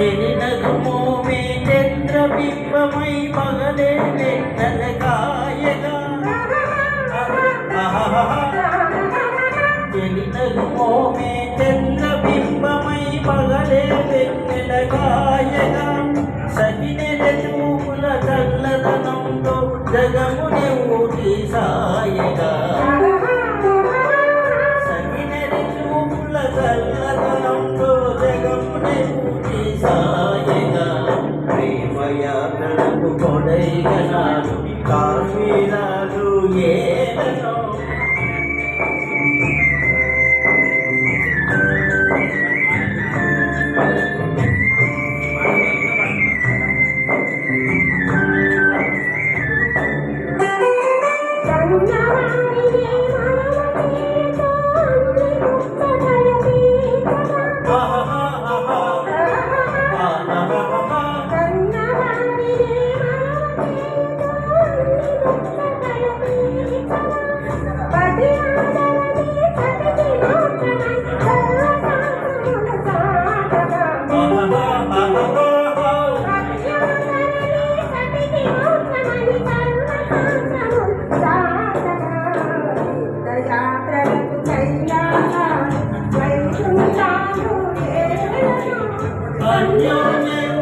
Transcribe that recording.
చెలినగుమోమే చంద్రబింబమై పగలే వెన్నెల కాయగా. చెలినగుమోమే చంద్రబింబమై పగలే వెన్నెల కాయగా. సగినెల చూపుల చల్లదనంతో జగమునే Ooty సాయగా జగమునే Ooty ప్రేమయాత్రకు కొడైగనాలు కాశీరాలు ఏదనో Lord, your name.